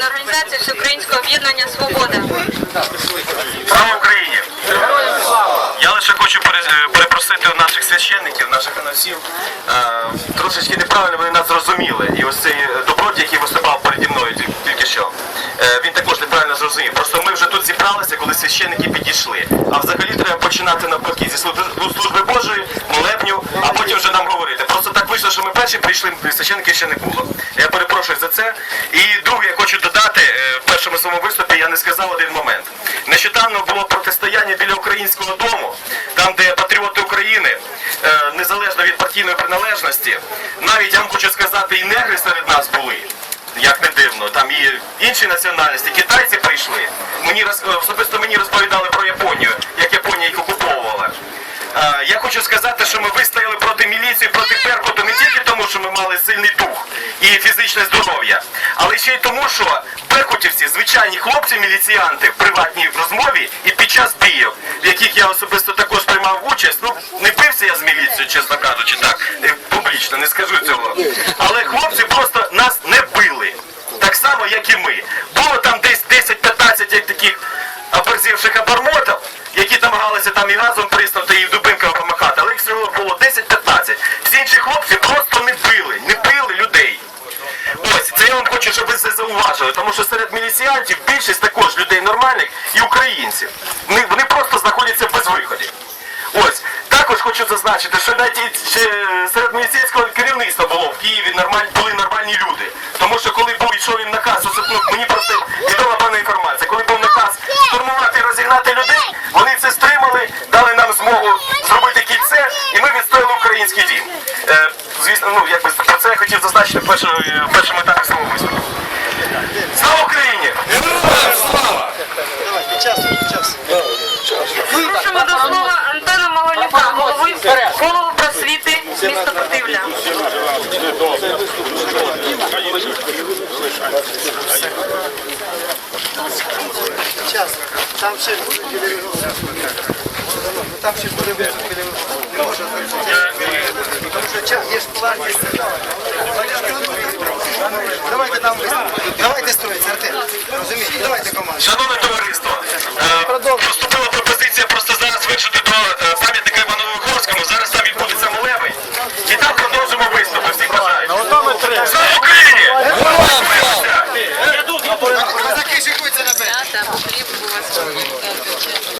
благодійна організація Всеукраїнського об'єднання Свобода. Слава Україні! Я лише хочу е, перепросити у наших священників, наших анонсів. е, Трошечки неправильно вони нас зрозуміли. І ось цей добродій, який виступав переді мною тільки що, е, він також неправильно зрозумів. Просто ми вже тут зібралися, коли священники підійшли. А взагалі треба починати навпаки зі служби Божої, молебню, а потім вже нам говорити. Просто вийшло, що ми перші прийшли, священників ще не було. Я перепрошую за це. І друге, я хочу додати, е, в першому своєму виступі я не сказав один момент. Нещодавно було протистояння біля українського дому, там, де патріоти України, е, незалежно від партійної приналежності, навіть я вам хочу сказати, і негри серед нас були. Як не дивно, там і інші національності, китайці прийшли. Мені особисто мені розповідали про Японію, як Японія їх окуповувала. Е, Я хочу сказати, що ми вистояли проти міліції, проти Беркуту не тільки тому, що ми мали сильний дух і фізичне здоров'я, але ще й тому, що беркутівці, звичайні хлопці, міліціянти в приватній розмові і під час бійок, в яких я особисто також приймав участь, ну не бився я з міліцією, чесно кажучи, так е, публічно, не скажу цього. Але хлопці просто нас не били. Так само, як і ми. Було там десь 10-15 таких оборзівших обормотів, які намагалися там і разом зауважили, тому що серед міліціянтів більшість також людей нормальних і українців. Вони, вони просто знаходяться без виходів. Ось, також хочу зазначити, що навіть серед міліцейського керівництва було в Києві нормаль, були нормальні люди. Тому що коли був йшов він наказ, ну, мені просто відома певна інформація, коли був наказ штурмувати і розігнати людей, вони це стримали, дали нам змогу зробити кільце, і ми відстояли український дім. Е, звісно, ну якби про це я хотів зазначити в в першому етапі просвіти міста Час. Там ще. Там ще буде виступ Не може Тому. Давайте там. Давайте строїть, Артем. Розумієте? Давайте команду. Шановне товариство,